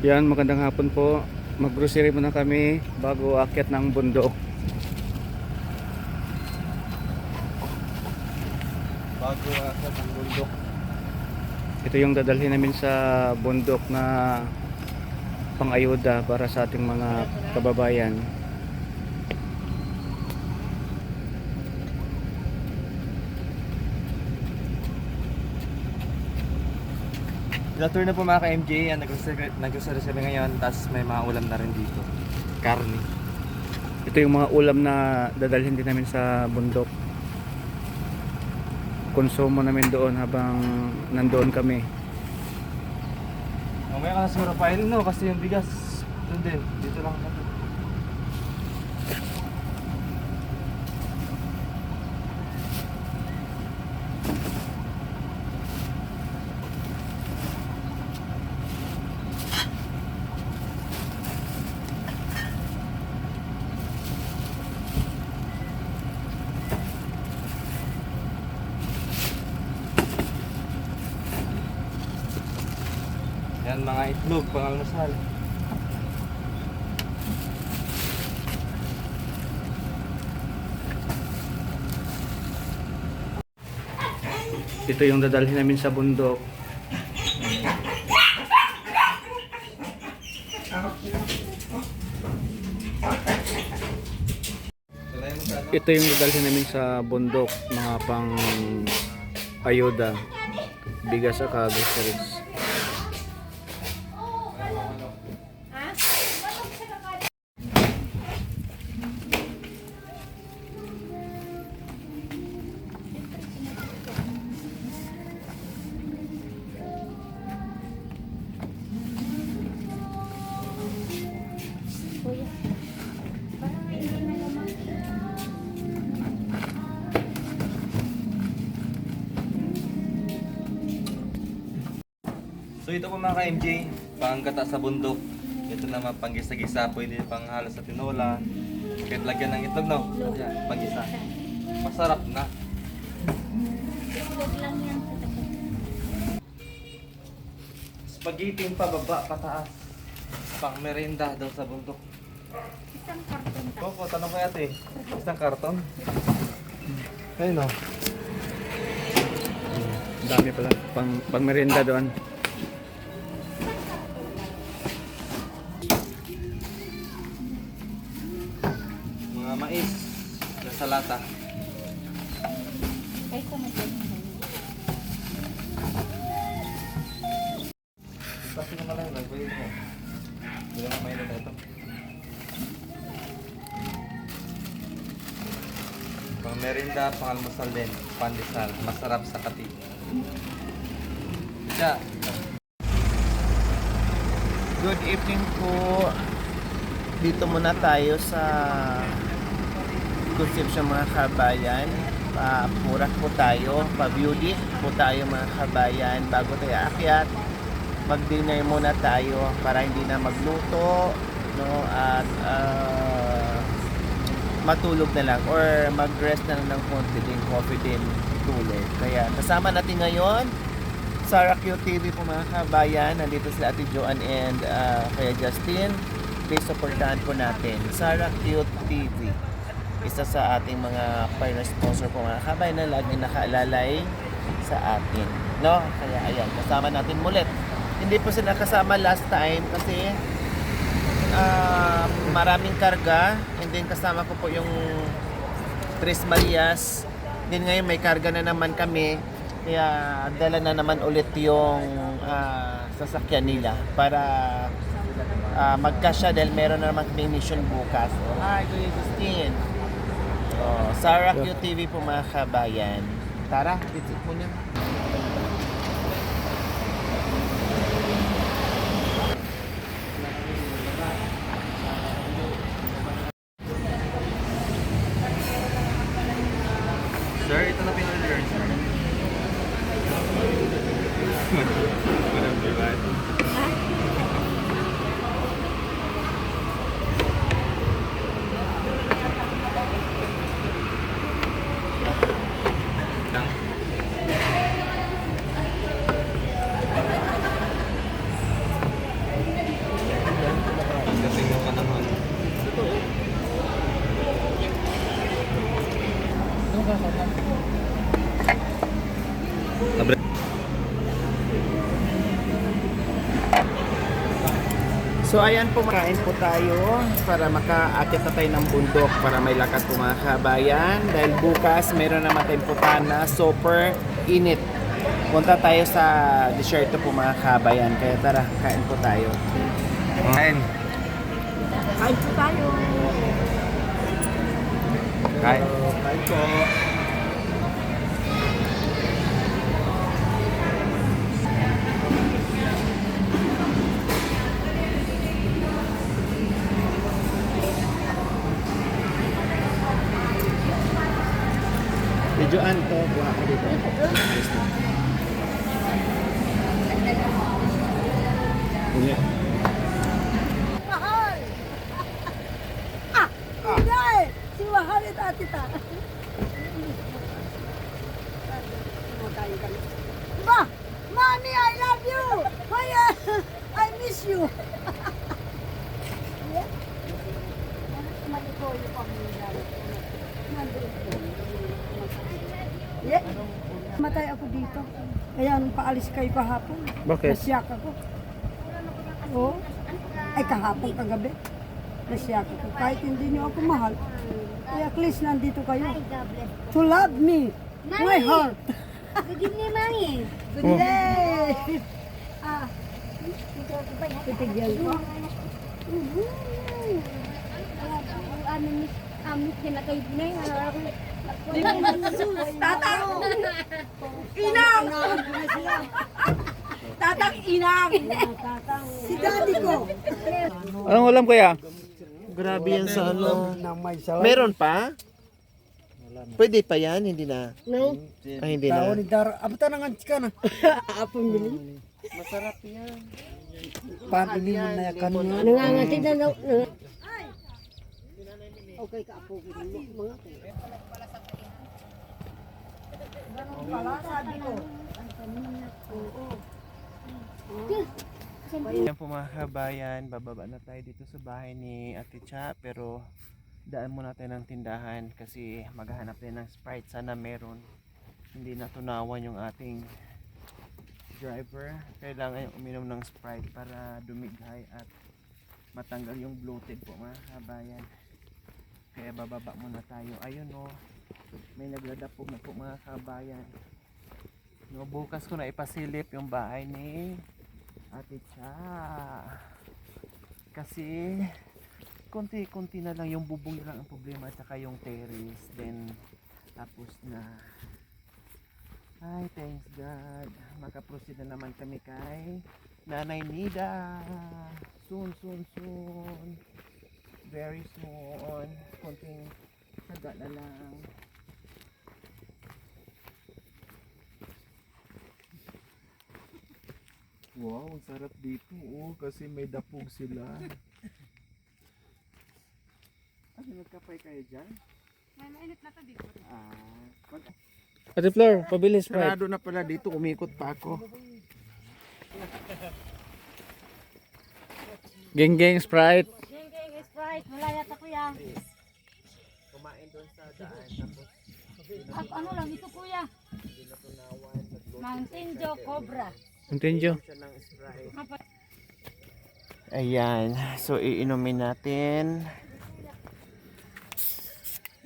Yan, magandang hapon po. Mag-grocery muna kami bago akyat ng bundok. Bago akyat ng bundok. Ito yung dadalhin namin sa bundok na pang-ayuda para sa ating mga kababayan. Tour na po mga ka-MJ, yan, nag-grocery nag-grocery kami ngayon, tapos may mga ulam na rin dito. Karne. Ito yung mga ulam na dadalhin din namin sa bundok. Konsumo namin doon habang nandoon kami. Mamaya ka na siguro pain, no? Kasi yung bigas, doon din, dito lang kami. Yan mga itlog, pangalmasal. Ito yung dadalhin namin sa bundok. Ito yung dadalhin namin sa bundok, mga pang ayuda, bigas at groceries. So ito po mga ka-MJ, panggata sa bundok. Ito naman panggisa-gisa, pwede pang halos sa tinola. Kahit lagyan ng itlog, no? Yan, panggisa. Masarap na. Itlog lang yan sa tapat. Spaghetti pababa, pataas. Pang merienda daw sa bundok. Isang karton ta. Koko, tanong ko ate. Isang karton? Ayun no. Dami pala, pang, pang merienda doon. Mais. Lata. Ay, sa natin. Kasi naman lang, nagpwede mo. Hindi naman may na ito. Pang merinda, pang almusal din. Pandesal. Masarap sa kati. Siya. Good evening po. Dito muna tayo sa Concepcion mga kabayan. Pa-purak po tayo, pa-beauty po tayo mga kabayan bago tayo akyat. Mag-dinner muna tayo para hindi na magluto no at ah, matulog na lang or mag-rest na lang ng konti din, coffee din, tulog. Kaya kasama natin ngayon Sarah Q TV po mga kabayan. Nandito sila Ate Joanne and uh, Kuya Justin. Please supportahan po natin. Sarah Q TV. Isa sa ating mga partner sponsor po mga kabayan na lagi nakaalalay sa atin. No? Kaya ayan, kasama natin mulit. Hindi po sila kasama last time kasi ah, maraming karga. And then kasama ko po yung Tres Marias. Din ngayon may karga na naman kami. Kaya dala na naman ulit yung ah, sasakyan nila para ah, magkasya dahil meron na naman kaming mission bukas. Hi, Kuya Justin. Oh, Sarah QTV po mga kabayan. Tara, visit muna. Sir, ito na pinag-order, sir. So ayan po, makain po tayo para makaakit na tayo ng bundok para may lakas po mga kabayan. Dahil bukas meron naman tayong putana, super init. Punta tayo sa desierto po mga kabayan. Kaya tara, kain po tayo. Kain. Kain po tayo. Kain. kain po. Po. Yeah. Matay ako dito. Kaya nung paalis kayo kahapon, Bakit? nasyak ako. Oo. Ay, kahapon, kagabi. Nasyak ako. Kahit hindi niyo ako mahal, ay at least nandito kayo. To love me. My heart. Good evening, Mami. Good day. Ah, Titigyan ko. Miss din na kayo na yun. Tatang! Inang! Tatang inang! Si daddy ko. Anong ulam kuya? Grabe yan sa ano. Meron pa? Pwede pa yan, hindi na. No. Ay, hindi na. ni Dara. Abata na nga ka na. Apong bili. Masarap yan. Pabili mo na yakan mo. Nangangatid na daw. Okay ka apo. Mga pala sabi ko. Yan po mga kabayan, bababa na tayo dito sa bahay ni Ate Cha pero daan muna tayo ng tindahan kasi maghahanap tayo ng Sprite sana meron. Hindi natunawan yung ating driver. Kailangan yung uminom ng Sprite para dumighay at matanggal yung bloated po mga kabayan. Kaya bababa muna tayo. Ayun o, may nagladapog na po mga kabayan. No, bukas ko na ipasilip yung bahay ni Ate Cha. Kasi konti-konti na lang yung bubong na lang ang problema at saka yung terrace. Then tapos na. Ay, thanks God. Makaproceed na naman kami kay Nanay Nida. Soon, soon, soon. Very soon. Konting saga na lang. Wow, ang sarap dito oh, kasi may dapog sila. Nagkapay kayo dyan? Mainit na to dito. Ah, pag- Ate Flor, pabili Sprite. sarado na pala dito. Umikot pa ako. Geng geng Sprite. Geng, geng, Sprite. Wala yata kuya. Kumain doon sa daan. Tapos ano lang, ito kuya. Mountain Dew Cobra. Ng Sprite. Ayan. So, iinumin natin.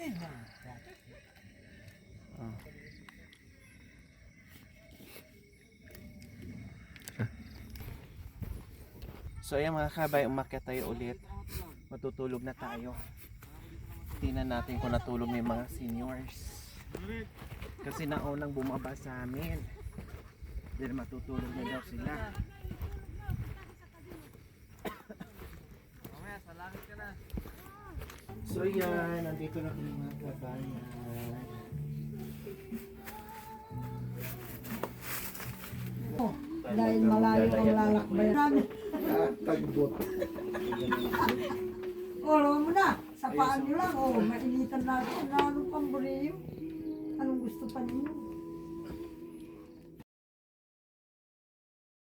Oh. So, ayan mga kabay, umakyat tayo ulit. Matutulog na tayo. Tingnan natin kung natulog na yung mga seniors. Kasi naunang bumaba sa amin. Dahil matutulog na daw sila. So yan, nandito na kami mga kabayan. Dahil malayo ang lalakbayan. Tagbot. Olo mo na. Sa paan nyo lang. Oh, mainitan natin. Lalo pang buriyo. Anong gusto pa ninyo?